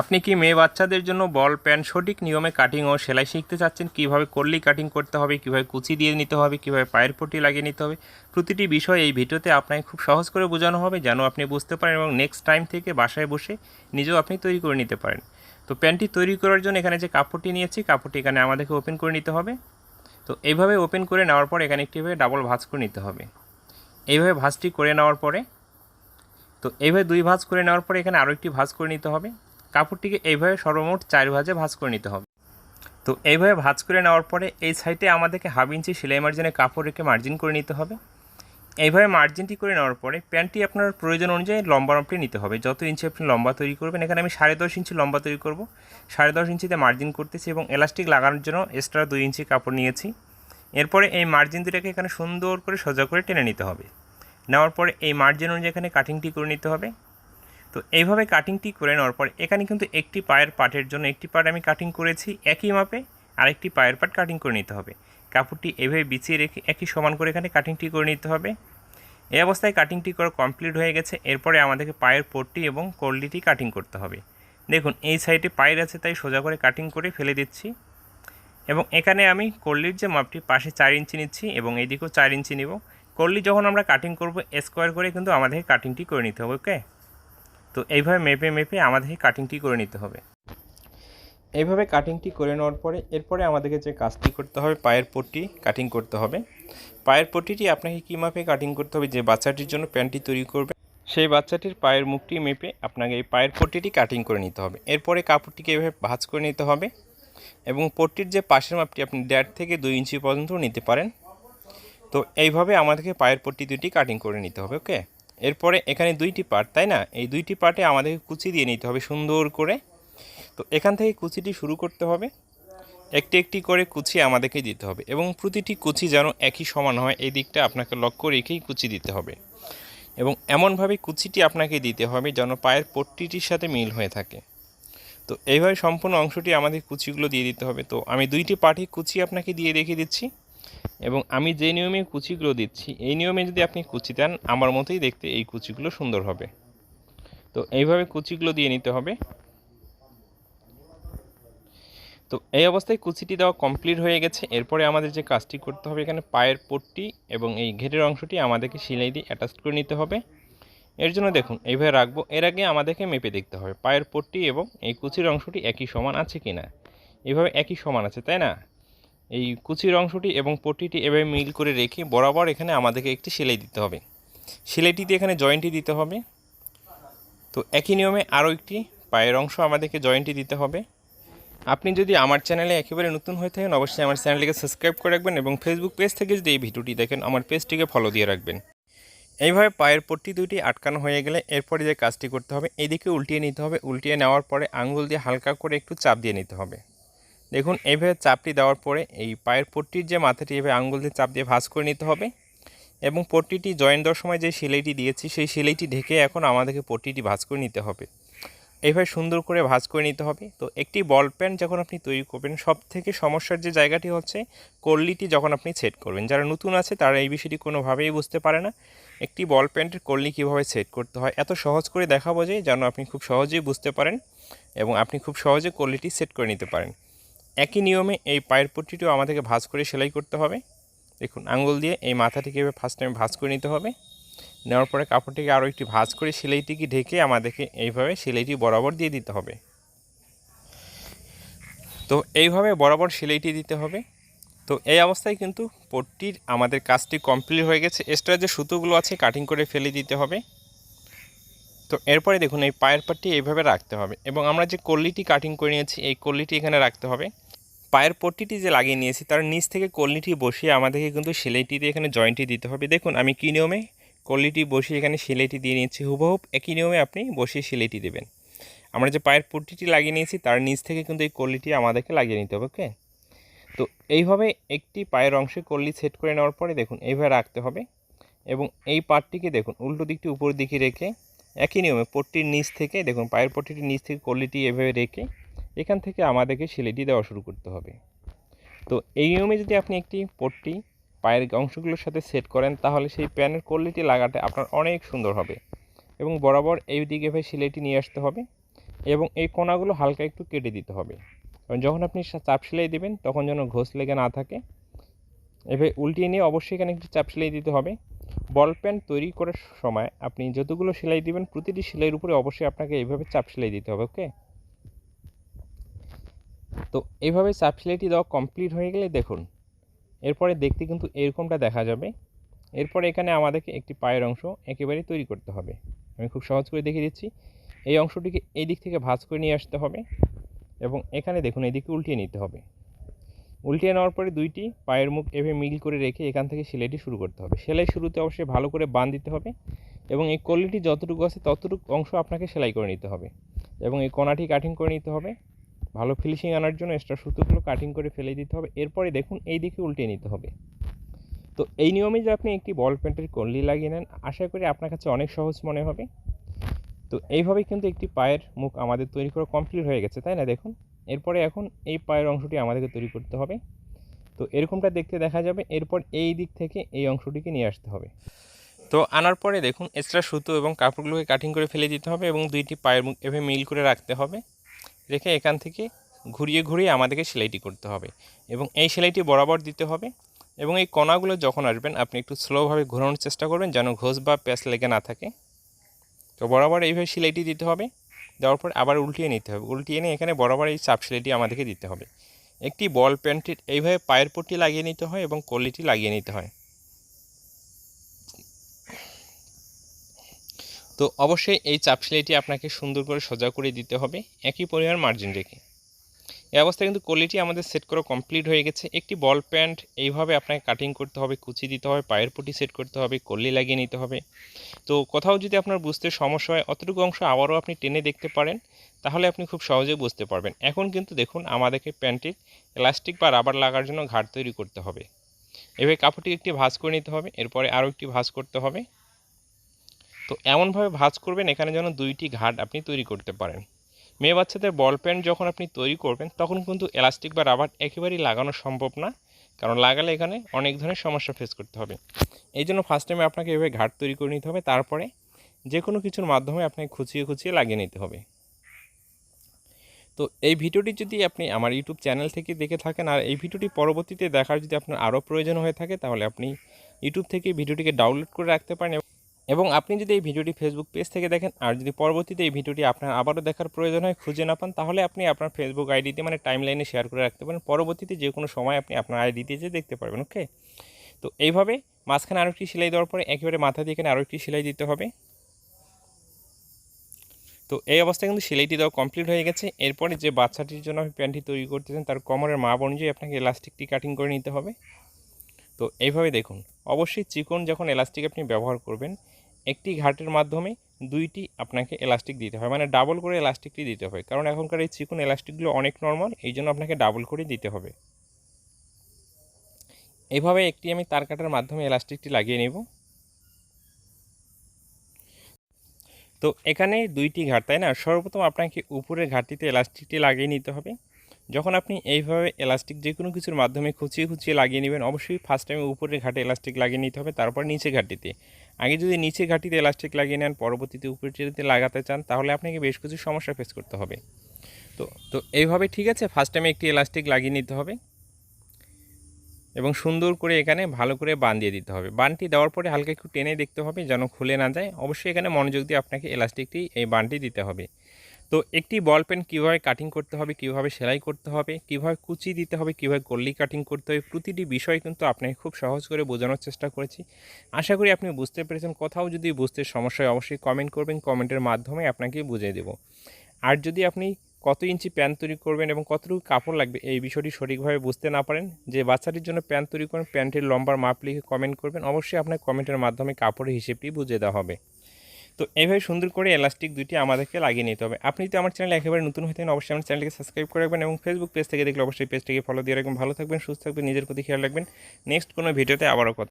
আপনি কি মেয়ে বাচ্চাদের জন্য বল, প্যান্ট, সঠিক নিয়মে কাটিং ও সেলাই শিখতে চাচ্ছেন? কীভাবে করলেই কাটিং করতে হবে? কীভাবে কুচি দিয়ে নিতে হবে? কীভাবে পায়ের পটি লাগিয়ে নিতে হবে? প্রতিটি বিষয় এই ভিডিওতে আপনাকে খুব সহজ করে বোঝানো হবে, যেন আপনি বুঝতে পারেন এবং নেক্সট টাইম থেকে বাসায় বসে নিজেও আপনি তৈরি করে নিতে পারেন। তো প্যান্টটি তৈরি করার জন্য এখানে যে কাপড়টি নিয়েছি, কাপড়টি এখানে আমাদেরকে ওপেন করে নিতে হবে। তো এইভাবে ওপেন করে নেওয়ার পর এখানে একটিভাবে ডাবল ভাঁজ করে নিতে হবে। এইভাবে ভাঁজটি করে নেওয়ার পরে, তো এইভাবে দুই ভাঁজ করে নেওয়ার পরে এখানে আরও একটি ভাঁজ করে নিতে হবে। কাপড়টিকে এইভাবে সর্বমোট চার ভাজে ভাঁজ করে নিতে হবে। তো এইভাবে ভাঁজ করে নেওয়ার পরে এই সাইডে আমাদেরকে হাফ ইঞ্চি সেলাই মার্জিনে কাপড় রেখে মার্জিন করে নিতে হবে। এইভাবে মার্জিনটি করে নেওয়ার পরে প্যান্টটি আপনার প্রয়োজন অনুযায়ী লম্বা মাপটি নিতে হবে। যত ইঞ্চি আপনি লম্বা তৈরি করবেন, এখানে আমি সাড়ে দশ ইঞ্চি লম্বা তৈরি করব। সাড়ে দশ ইঞ্চিতে মার্জিন করতেছি এবং এলাস্টিক লাগানোর জন্য এক্সট্রা দুই ইঞ্চি কাপড় নিয়েছি। এরপরে এই মার্জিন দুটাকে এখানে সুন্দর করে সোজা করে টেনে নিতে হবে। নেওয়ার পরে এই মার্জিন অনুযায়ী এখানে কাটিংটি করে নিতে হবে। তো এইভাবে কাটিংটি করে নেওয়ার পর এখানে কিন্তু একটি পায়ের পাটের জন্য একটি পার্ট আমি কাটিং করেছি একই মাপে, আরেকটি পায়ের পাট কাটিং করে নিতে হবে। কাপড়টি এভাবে বিছিয়ে রেখে একই সমান করে এখানে কাটিংটি করে নিতে হবে। এই অবস্থায় কাটিংটি করা কমপ্লিট হয়ে গেছে, এরপরে আমাদেরকে পায়ের পোটটি এবং কল্লিটি কাটিং করতে হবে। দেখুন, এই সাইডে পায়ের আছে, তাই সোজা করে কাটিং করে ফেলে দিচ্ছি। এবং এখানে আমি কল্লির যে মাপটি, পাশে চার ইঞ্চি নিচ্ছি এবং এইদিকেও চার ইঞ্চি নিব। কল্লি যখন আমরা কাটিং করব স্কোয়ার করে কিন্তু আমাদেরকে কাটিংটি করে নিতে হবে ওকে তো এইভাবে মেপে মেপে আমাদেরকে কাটিংটি করে নিতে হবে। এইভাবে কাটিংটি করে নেওয়ার পরে এরপরে আমাদেরকে যে কাজটি করতে হবে, পায়ের পট্টি কাটিং করতে হবে। পায়ের পট্টিটি আপনাকে কী মাপে কাটিং করতে হবে? যে বাচ্চাটির জন্য প্যান্টটি তৈরি করবে সেই বাচ্চাটির পায়ের মুখটি মেপে আপনাকে এই পায়ের পট্টিটি কাটিং করে নিতে হবে। এরপরে কাপড়টিকে এভাবে ভাঁজ করে নিতে হবে এবং পট্টির যে পাশের মাপটি আপনি দেড় থেকে দুই ইঞ্চি পর্যন্ত নিতে পারেন। তো এইভাবে আমাদেরকে পায়ের পট্টি দুটি কাটিং করে নিতে হবে ওকে এরপরে এখানে দুইটি পার্ট তাই না? এই দুইটি পার্টে আমাদেরকে কুচি দিয়ে নিতে হবে সুন্দর করে। তো এখান থেকে কুচিটি শুরু করতে হবে। একটি একটি করে কুচি আমাদেরকে দিতে হবে এবং প্রতিটি কুচি যেন একই সমান হয়, এই দিকটা আপনাকে লক্ষ্য রেখেই কুচি দিতে হবে। এবং এমনভাবে কুচিটি আপনাকে দিতে হবে যেন পায়ের পট্টিটির সাথে মিল হয়ে থাকে। তো এইভাবে সম্পূর্ণ অংশটি আমাদের কুচিগুলো দিয়ে দিতে হবে। তো আমি দুইটি পাটি কুচি আপনাকে দিয়ে রেখে দিচ্ছি। এবং আমি যে নিয়মে কুচিগুলো দিচ্ছি, এই নিয়মে যদি আপনি কুচি দেন, আমার মতোই দেখতে এই কুচিগুলো সুন্দর হবে। তো এইভাবে কুচিগুলো দিয়ে নিতে হবে। তো এই অবস্থায় কুচিটি দেওয়া কমপ্লিট হয়ে গেছে। এরপরে আমাদের যে কাজটি করতে হবে, এখানে পায়ের পট্টি এবং এই ঘেরের অংশটি আমাদেরকে সেলাই দিয়ে অ্যাটাচ করে নিতে হবে। এর জন্য দেখুন, এইভাবে রাখব। এর আগে আমাদেরকে মেপে দেখতে হবে, পায়ের পট্টি এবং এই কুচির অংশটি একই সমান আছে কি না এভাবে একই সমান আছে, তাই না? এই কুচির অংশটি এবং পটিটি এভাবে মিল করে রেখে বরাবর এখানে আমাদেরকে একটি সেলাই দিতে হবে। সেলাইটিতে এখানে জয়েন্টটি দিতে হবে। তো একই নিয়মে আরও একটি পায়ের অংশ আমাদেরকে জয়েন্টটি দিতে হবে। আপনি যদি আমার চ্যানেলে একেবারে নতুন হয়ে থাকেন, অবশ্যই আমার চ্যানেলটিকে সাবস্ক্রাইব করে রাখবেন এবং ফেসবুক পেজ থেকে যদি এই ভিডিওটি দেখেন, আমার পেজটিকে ফলো দিয়ে রাখবেন। এইভাবে পায়ের পট্টি দুটি আটকানো হয়ে গেলে এরপরে যে কাজটি করতে হবে, এদিকে উল্টিয়ে নিতে হবে। উল্টিয়ে নেওয়ার পরে আঙ্গুল দিয়ে হালকা করে একটু চাপ দিয়ে নিতে হবে। দেখুন, এইভাবে চাপটি দেওয়ার পরে এই পায়ের পট্টির যে মাথাটি এভাবে আঙ্গুল দিয়ে চাপ দিয়ে ভাঁজ করে নিতে হবে এবং পট্টিটি জয়েন দেওয়ার সময় যে সেলাইটি দিয়েছি, সেই সেলাইটি ঢেকে এখন আমাদেরকে পট্টিটি ভাঁজ করে নিতে হবে। এইভাবে সুন্দর করে ভাঁজ করে নিতে হবে। তো একটি বল প্যান্ট যখন আপনি তৈরি করবেন সব থেকে সমস্যার যে জায়গাটি হচ্ছে কল্লিটি যখন আপনি সেট করবেন। যারা নতুন আছে, তারা এই বিষয়টি কোনোভাবেই বুঝতে পারে না। একটি বল প্যান্টের কল্লি কীভাবে সেট করতে হয়, এত সহজ করে দেখাবো যে, যেন আপনি খুব সহজেই বুঝতে পারেন এবং আপনি খুব সহজে কল্লিটি সেট করে নিতে পারেন। একই নিয়মে এই পায়ের পট্টিটিও আমাদেরকে ভাঁজ করে সেলাই করতে হবে। দেখুন আঙ্গুল দিয়ে এই মাথাটিকে এভাবে ফার্স্ট টাইম ভাঁজ করে নিতে হবে। নেওয়ার পরে কাপড়টিকে আরও একটি ভাঁজ করে সেলাইটিকে ঢেকে আমাদেরকে এইভাবে সেলাইটি বরাবর দিয়ে দিতে হবে। তো এইভাবে বরাবর সেলাইটি দিতে হবে। তো এই অবস্থায় কিন্তু পট্টির আমাদের কাজটি কমপ্লিট হয়ে গেছে। এক্সট্রা যে সুতোগুলো আছে কাটিং করে ফেলে দিতে হবে। তো এরপরে দেখুন, এই পায়ের পাটটি এইভাবে রাখতে হবে এবং আমরা যে কল্লিটি কাটিং করে নিয়েছি, এই কল্লিটি এখানে রাখতে হবে। পায়ের পট্টিটি যে লাগিয়ে নিয়েছি, তার নিচ থেকে কলনিটি বসিয়ে আমাদেরকে কিন্তু সেলাইটিতে এখানে জয়েন্টটি দিতে হবে। দেখুন, আমি কী নিয়মে কল্লিটি বসিয়ে এখানে সেলাইটি দিয়ে নিয়েছি হুবহুব একই নিয়মে আপনি বসিয়ে সেলাইটি দেবেন। আমরা যে পায়ের পট্টিটি লাগিয়ে নিয়েছি, তার নিচ থেকে কিন্তু এই কল্লিটি আমাদেরকে লাগিয়ে নিতে হবে, ওকে? তো এইভাবে একটি পায়ের অংশে কল্লি সেট করে নেওয়ার পরে দেখুন, এইভাবে রাখতে হবে এবং এই পাটটিকে দেখুন, উল্টো দিকটি উপর দিকে রেখে একই নিয়মে পট্টির নিচ থেকে, দেখুন, পায়ের পট্টিটির নিচ থেকে কল্লিটি এভাবে রেখে এখান থেকে আমাদেরকে সেলাইটি দেওয়া শুরু করতে হবে। তো এই নিয়মে যদি আপনি একটি পট্টি পায়ের অংশগুলোর সাথে সেট করেন, তাহলে সেই প্যানের কোয়ালিটি লাগাতে আপনার অনেক সুন্দর হবে এবং বরাবর এই দিকে এভাবে সেলাইটি নিয়ে আসতে হবে এবং এই কোনাগুলো হালকা একটু কেটে দিতে হবে। কারণ যখন আপনি চাপ সেলাই দেবেন, তখন যেন ঘোষ লেগে না থাকে। এভাবে উল্টিয়ে নিয়ে অবশ্যই এখানে একটু চাপ সেলাই দিতে হবে। বল প্যান তৈরি করার সময় আপনি যতগুলো সেলাই দিবেন, প্রতিটি সেলাইয়ের উপরে অবশ্যই আপনাকে এইভাবে চাপ সেলাই দিতে হবে, ওকে? তো এইভাবে চাপ সেলাইটি দেওয়া কমপ্লিট হয়ে গেলে দেখুন, এরপরে দেখতে কিন্তু এরকমটা দেখা যাবে। এরপরে এখানে আমাদেরকে একটি পায়ের অংশ একেবারেই তৈরি করতে হবে। আমি খুব সহজ করে দেখিয়ে দিচ্ছি। এই অংশটিকে এই দিক থেকে ভাঁজ করে নিয়ে আসতে হবে এবং এখানে দেখুন, এদিকে উল্টিয়ে নিতে হবে। উল্টিয়ে নেওয়ার পরে দুইটি পায়ের মুখ এভাবে মিল করে রেখে এখান থেকে সেলাইটি শুরু করতে হবে। সেলাই শুরুতে অবশ্যই ভালো করে বান দিতে হবে এবং এই কলিটি যতটুকু আছে ততটুকু অংশ আপনাকে সেলাই করে নিতে হবে এবং এই কোনাটি কাটিং করে নিতে হবে। ভালো ফিনিশিং আনার জন্য এক্সট্রা সুতোগুলো কাটিং করে ফেলে দিতে হবে। এরপরে দেখুন, এই দিকে উল্টিয়ে নিতে হবে। তো এই নিয়মে যে আপনি একটি বল প্যান্টের কলি লাগিয়ে নেন, আশা করি আপনার কাছে অনেক সহজ মনে হবে। তো এইভাবেই কিন্তু একটি পায়ের মুখ আমাদের তৈরি করা কমপ্লিট হয়ে গেছে, তাই না? দেখুন, এরপরে এখন এই পায়ের অংশটি আমাদেরকে তৈরি করতে হবে। তো এরকমটা দেখতে দেখা যাবে, এরপর এই দিক থেকে এই অংশটিকে নিয়ে আসতে হবে। তো আনার পরে দেখুন এক্সট্রা সুতো এবং কাপড়গুলোকে কাটিং করে ফেলে দিতে হবে এবং দুইটি পায়ের মুখ এভাবে মিল করে রাখতে হবে। রেখে এখান থেকে ঘুরিয়ে ঘুরিয়ে আমাদেরকে সেলাইটি করতে হবে এবং এই সেলাইটি বরাবর দিতে হবে এবং এই কণাগুলো যখন আসবেন, আপনি একটু স্লোভাবে ঘোরানোর চেষ্টা করবেন যেন ঘোষ বা প্যাঁচ লেগে না থাকে। তো বরাবর এইভাবে সেলাইটি দিতে হবে, দেওয়ার পর আবার উল্টিয়ে নিতে হবে। উল্টিয়ে নিয়ে এখানে বরাবর এই চাপ সেলাইটি আমাদেরকে দিতে হবে। একটি বল প্যান্টের এইভাবে পায়ের পট্টি লাগিয়ে নিতে হয় এবং কলিটি লাগিয়ে নিতে হয়। তো অবশ্যই এই চাপ সেলাইটি আপনাকে সুন্দর করে সোজা করে দিতে হবে। একই পরিমাণ মার্জিন রেখে। এই অবস্থায় কিন্তু কোয়ালিটি আমাদের সেট করা কমপ্লিট হয়ে গেছে। একটি বল প্যান্ট এইভাবে আপনাকে কাটিং করতে হবে, কুচি দিতে হবে, পায়ের পুটি সেট করতে হবে কল্লি লাগিয়ে নিতে হবে। তো কোথাও যদি আপনার বুঝতে সমস্যা হয়, অতটুকু অংশ আবারও আপনি টেনে দেখতে পারেন, তাহলে আপনি খুব সহজে বুঝতে পারবেন। এখন কিন্তু দেখুন আমাদেরকে প্যান্টটির এলাস্টিক বা রাবার লাগার জন্য ঘাট তৈরি করতে হবে। এভাবে কাপড়টি একটি ভাঁজ করে নিতে হবে, এরপরে আরও একটি ভাঁজ করতে হবে। তো এমনভাবে ভাঁজ করবেন, এখানে যেন দুইটি ঘাট আপনি তৈরি করতে পারেন। মেয়ে বাচ্চাদের বল প্যান্ট যখন আপনি তৈরি করবেন, তখন কিন্তু এলাস্টিক বা রাবার একেবারেই লাগানো সম্ভব না, কারণ লাগালে এখানে অনেক ধরনের সমস্যা ফেস করতে হবে। এই জন্য ফার্স্ট টাইমে আপনাকে এভাবে ঘাট তৈরি করে নিতে হবে, তারপরে যে কোনো কিছুর মাধ্যমে আপনাকে খুঁচিয়ে খুঁচিয়ে লাগিয়ে নিতে হবে। তো এই ভিডিওটি যদি আপনি আমার ইউটিউব চ্যানেল থেকে দেখে থাকেন, আর এই ভিডিওটি পরবর্তীতে দেখার যদি আপনার আরও প্রয়োজন হয়ে থাকে, তাহলে আপনি ইউটিউব থেকে ভিডিওটিকে ডাউনলোড করে রাখতে পারেন এবং আপনি যদি এই ভিডিওটি ফেসবুক পেজ থেকে দেখেন, আর যদি পরবর্তীতে এই ভিডিওটি আপনার আবারও দেখার প্রয়োজন হয়, খুঁজে না পান, তাহলে আপনি আপনার ফেসবুক আইডিতে মানে টাইম লাইনে শেয়ার করে রাখতে পারেন। পরবর্তীতে যে কোনো সময় আপনি আপনার আইডিতে যে দেখতে পারবেন ওকে তো এইভাবে মাঝখানে আরেকটি সেলাই দেওয়ার পরে একেবারে মাথা দিয়ে এখানে আরেকটি সেলাই দিতে হবে। তো এই অবস্থায় কিন্তু সেলাইটি দেওয়া কমপ্লিট হয়ে গেছে। এরপরে যে বাচ্চাটির জন্য আপনি প্যান্টটি তৈরি করতেছেন, তার কোমরের মাপ অনুযায়ী আপনাকে এলাস্টিকটি কাটিং করে নিতে হবে। তো এইভাবে দেখুন, অবশ্যই চিকন যখন এলাস্টিক আপনি ব্যবহার করবেন একটি ঘাটের মাধ্যমে দুইটি আপনাকে এলাস্টিক দিতে হয়। মানে ডাবল করে এলাস্টিকটি দিতে হয়। কারণ এখনকার এই চিকন এলাস্টিকগুলো অনেক নর্মাল এই জন্য আপনাকে ডাবল করে দিতে হবে। এইভাবে একটি আমি তার কাটার মাধ্যমে এলাস্টিকটি লাগিয়ে নেব। তো এখানে দুইটি ঘাট, তাই না? সর্বপ্রথম আপনাকে উপরের ঘাটটিতে এলাস্টিকটি লাগিয়ে নিতে হবে। যখন আপনি এইভাবে এলাস্টিক যে কোনো কিছুর মাধ্যমে খুঁচিয়ে খুঁচিয়ে লাগিয়ে নেবেন, অবশ্যই ফার্স্ট টাইমে উপরের ঘাটে এলাস্টিক লাগিয়ে নিতে হবে, তারপর নিচে ঘাটিতে। আগে যদি নিচে ঘাটিতে এলাস্টিক লাগিয়ে নেন, পরবর্তীতে উপরেটিতে লাগাতে চান, তাহলে আপনাকে বেশ কিছু সমস্যা ফেস করতে হবে। তো তো এইভাবে ঠিক আছে? ফার্স্ট টাইমে একটি এলাস্টিক লাগিয়ে নিতে হবে। এবং সুন্দর করে এখানে ভালো করে বান দিয়ে দিতে হবে। বানটি দেওয়ার পরে হালকা একটু টেনে দেখতে হবে যেন খুলে না যায়। অবশ্যই এখানে মনোযোগ দিয়ে আপনাকে এলাস্টিকটি এই বানটি দিতে হবে। তো একটি বল পেন কীভাবে কাটিং করতে হবে, কীভাবে সেলাই করতে হবে, কীভাবে কুচি দিতে হবে, কীভাবে কল্লি কাটিং করতে হবে, প্রতিটি বিষয় কিন্তু আপনাকে খুব সহজ করে বোঝানোর চেষ্টা করেছি। আশা করি আপনি বুঝতে পেরেছেন। কোথাও যদি বুঝতে সমস্যা হয়, অবশ্যই কমেন্ট করবেন কমেন্টের মাধ্যমে আপনাকে বুঝিয়ে দেব। আর যদি আপনি কত ইঞ্চি প্যান্ট তৈরি করবেন এবং কতটুকু কাপড় লাগবে, এই বিষয়টি সঠিকভাবে বুঝতে না পারেন, যে বাচ্চাটির জন্য প্যান্ট তৈরি করেন, প্যান্টের লম্বার মাপ লিখে কমেন্ট করবেন, অবশ্যই আপনার কমেন্টের মাধ্যমে কাপড়ের হিসেবটি বুঝিয়ে দেওয়া হবে। তো এইভাবে সুন্দর করে এলাস্টিক দুটি আমাদেরকে লাগিয়ে নিতে হবে। আপনি যদি আমার চ্যানেল একেবারে নতুন হয়ে থাকেন, অবশ্যই আমার চ্যানেলকে সাবস্ক্রাইব করে রাখবেন এবং ফেসবুক পেজ থেকে দেখলে অবশ্যই পেজটিকে ফলো দিয়ে রাখবেন। ভালো থাকবেন, সুস্থ থাকবেন, নিজের প্রতি খেয়াল রাখবেন। নেক্সট কোনো ভিডিওতে আবারও কথা